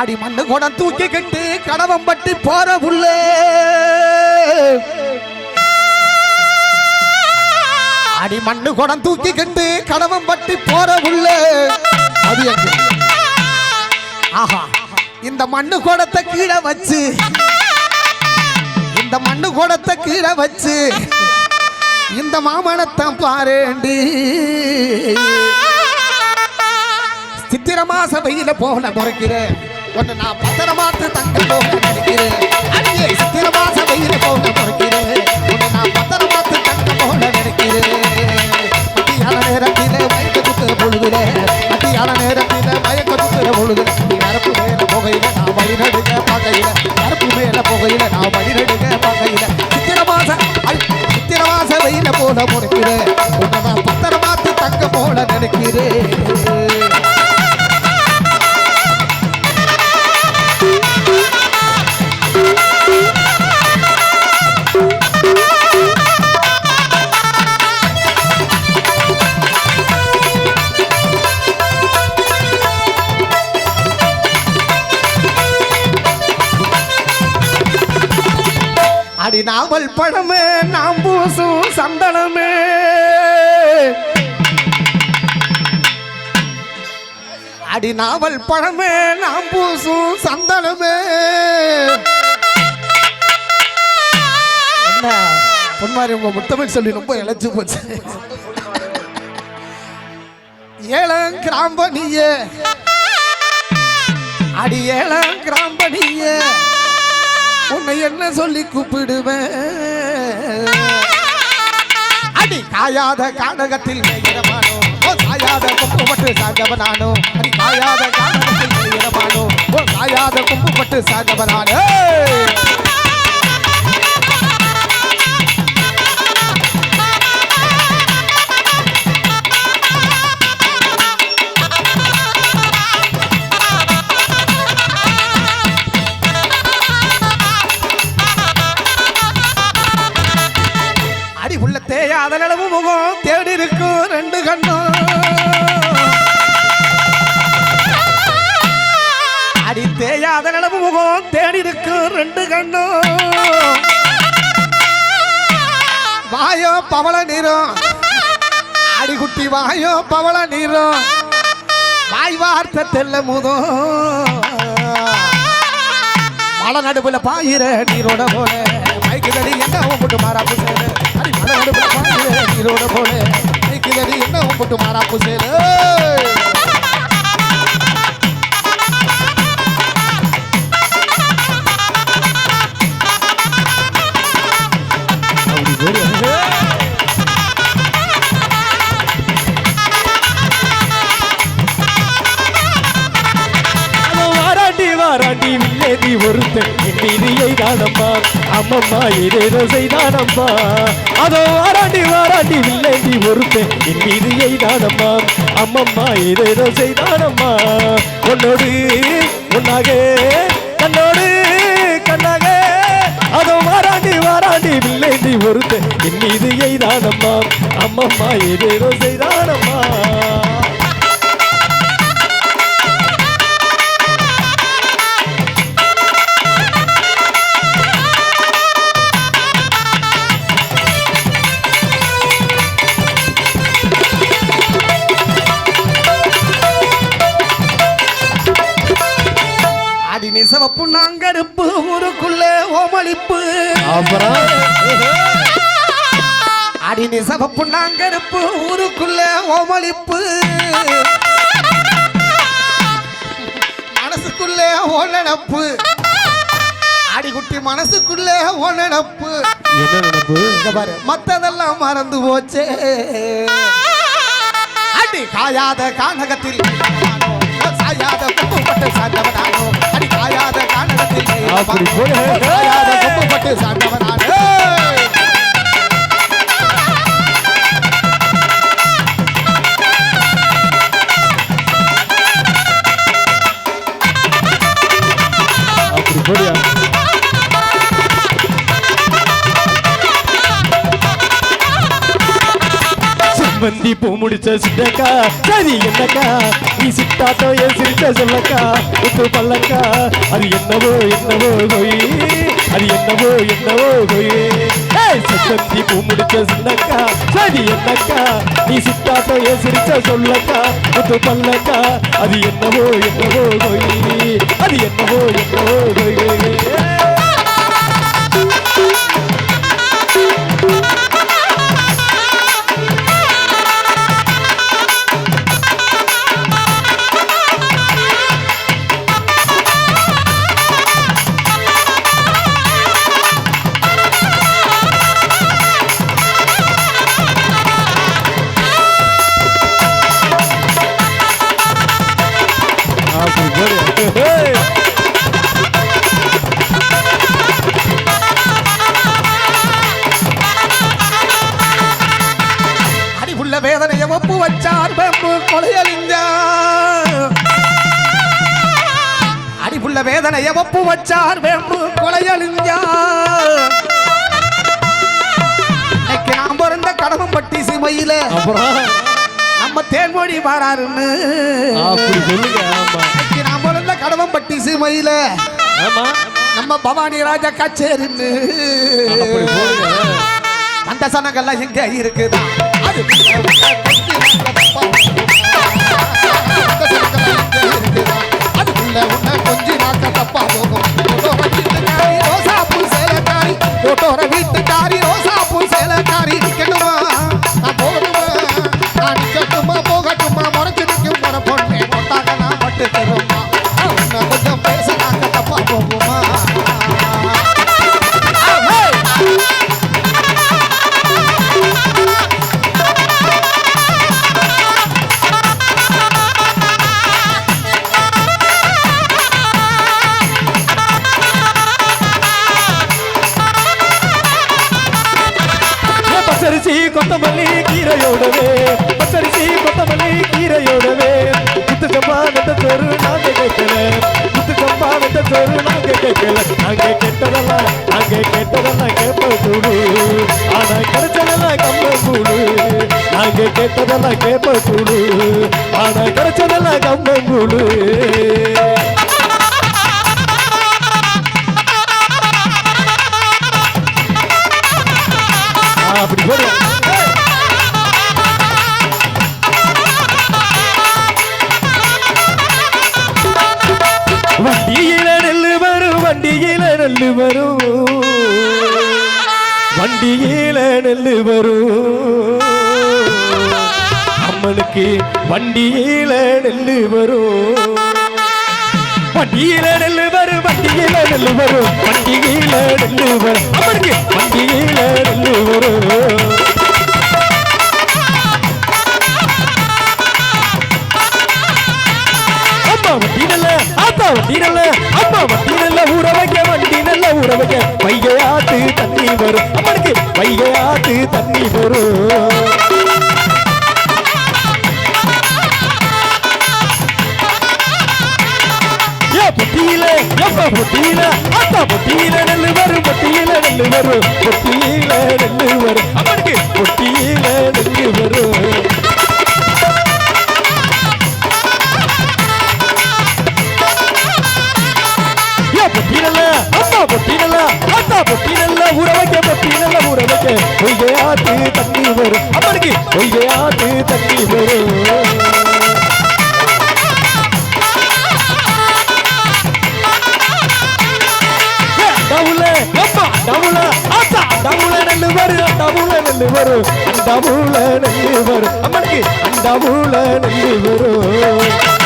அடி மண்ணு குடம் தூக்கிக்கிட்டு கடவம் பட்டி போற புள்ளே அடி மண்ணு குடம் தூக்கிக்கிட்டு கடவம் பட்டி போற புள்ளே அது எங்க? ஆஹா. இந்த மண்ணு குடத்தை கீழே வச்சு. இந்த மண்ணு குடத்தை கீழே வச்சு. இந்த மாமனத்தான் பாரேண்டி. சித்திர மாச வெயில போல முறைக்கிறேன். ஒன்று நான் பத்திரமாத்து தங்க போக நினைக்கிறேன். அடியே சித்திர மாச வெயில போல முறைக்கிறேன். நான் பத்திரமாத்து தங்க போல நினைக்கிறேன். மத்தியான நேரத்தில் மயக்க குத்துற பொழுதுல மத்தியான நேரத்திலே மயக்க குத்துற பொழுதுல நீ நரப்பு மேல புகையில நான் வழி நடுங்க பகையில. நரப்பு மேல புகையில நான் வழி நடுங்க பகையில. சித்திர மாச ஐ, சித்திர மாச வெயில போல முறைக்கிறேன். உன்னை நான் பத்திரமாத்து தங்க போல நினைக்கிறேன். அவள் நாவல் நாம் பூசும் சந்தனமே. அடி நாவல் பழமே நாம் பூசும் சந்தனமே. பொன்மாரி உங்க முத்தமிழ் சொல்லி ரொம்ப இழைச்சு போச்சு. ஏழம் கிராம்பனியே அடி ஏழம் கிராம்பனியே உன்னை என்ன சொல்லி கூப்பிடுவேன்? அடி காயாத கானகத்தில் மேயிரமானோ ஓ சாயாத கொம்பு பட்டு சாஞ்சவனானோ அடி காயாத கானகத்தில் மேயிரமானோ ஓ சாயாத கொம்பு சாஞ்சவனானோ உள்ள முகம் தேடி இருக்கும் ரெண்டு கண்ணும். அடி தேயாத முகம் தேடி இருக்கும் ரெண்டு கண்ணும். வாயோ பவள நீரும். அடிகுட்டி வாயோ பவள நீரும். வாய் வார்த்தை தெல்ல முதோ மலை நடுவில் பாயிர நீரோட போல. மைக்குதடி என்ன போட்டு மாறாப்பு சேரு அடி போல. என்ன போட்டு மாறாப்பு சேரு வாராண்டி ஒருத்தன் என் தானம்மா அம்மம்மா ஏதேதோ செய்தானம்மா அதோ வாராண்டி வாராண்டி வில்லேந்தி ஒருத்தன் என் தானம்மா அம்மம்மா ஏதேதோ செய்தானம்மா உன்னோடு உன்னாக கண்ணோடு கண்ணாக. அதோ வாராண்டி வாராண்டி வில்லேந்தி ஒருத்தன் என் தானம்மா அம்மம்மா ஏதேதோ செய்தான் அடி நிசவப்பு நாங்கருப்பு ஊருக்குள்ள ஓமளிப்பு. மனசுக்குள்ளே ஓனப்பு அடிக்குட்டி மனசுக்குள்ளே ஓனப்பு என்ன நினைப்பு? இங்க பாரு மத்ததெல்லாம் மறந்து போச்சே. அடி காயாத கானகத்தில். சாயாத குப்பு பட்டு சாண்டவனானோ அடி காயாத கானகத்தில். போடு. சாயாத செம்பந்தி பூ முடிச்ச சிட்டக்கா சரி என்னக்கா? நீ சிட்டாட்டோ என் சிரிச்ச சொல்லக்கா? உப்பு பல்லக்கா? அது என்னவோ என்னவோ கொய் அது என்னவோ என்னவோ கொய் சத்தி பூ முடிச்ச சின்னக்கா சரி என்னக்கா? நீ சிட்டாட்டோ என் சிரிச்ச சொல்லக்கா? உப்பு பல்லக்கா? அது என்னவோ என்னவோ கொய் அது என்னவோ என்னவோ கொய் வெம்பு கொலையழிஞ்ச அடிவுள்ள வேதனைய ஒப்பு வச்சார் வெம்பு கொலையழிஞ்ச இன்னைக்கு நாம் பிறந்த கடவும் பட்டி சிமையில நம்ம தேன்மொழி ஆமா. இன்னைக்கு நாம் பிறந்த கடவும் பட்டி சிமையில நம்ம பவானி ராஜா கச்சேரின்னு. அந்த சனங்கள்லாம் எங்க இருக்குதா? அது உன்னை கொஞ்சி நாக்க தப்பா போகும். கீரையோடவே பச்சரிசி கொத்தமல்லி கீரையோடவே. முத்து சம்பா வெட்ட சோறு நாங்க கேட்கல முத்து சம்பா வெட்ட சோறு நாங்க கேட்கல. நாங்க கேட்டதெல்லாம் நாங்க கேட்டதெல்லாம் கேட்ப கூடு ஆனா கிடைச்சதெல்லாம் கம்ப கூடு நாங்க கேட்டதெல்லாம் கேட்ப கூடு ஆனா கிடைச்சதெல்லாம் கம்ப கூடு நெல்லு வரும். வண்டியில நெல்லு வரும். அம்மனுக்கு வண்டியில நெல்லு வரும். வண்டியில நெல்லு வரும் வண்டியில நெல்லு வரும். வண்டியில நெல்லு வரும். அம்மனுக்கு வண்டியில நெல்லு வரும். தண்ணி வரும். அம்மனுக்கு வைகையாத்து தண்ணி வரும். பொட்டியில எப்ப பொட்டியில ஆத்தா பொட்டியில நெல்லு வரும் பொட்டியில நெல்லு வரும் பொட்டியில நெல்லு வரும். நெல்லு வரும் டவுல நெல்லி வரும். அம்மனுக்கு அந்த டவுல நெல்லி வரும்.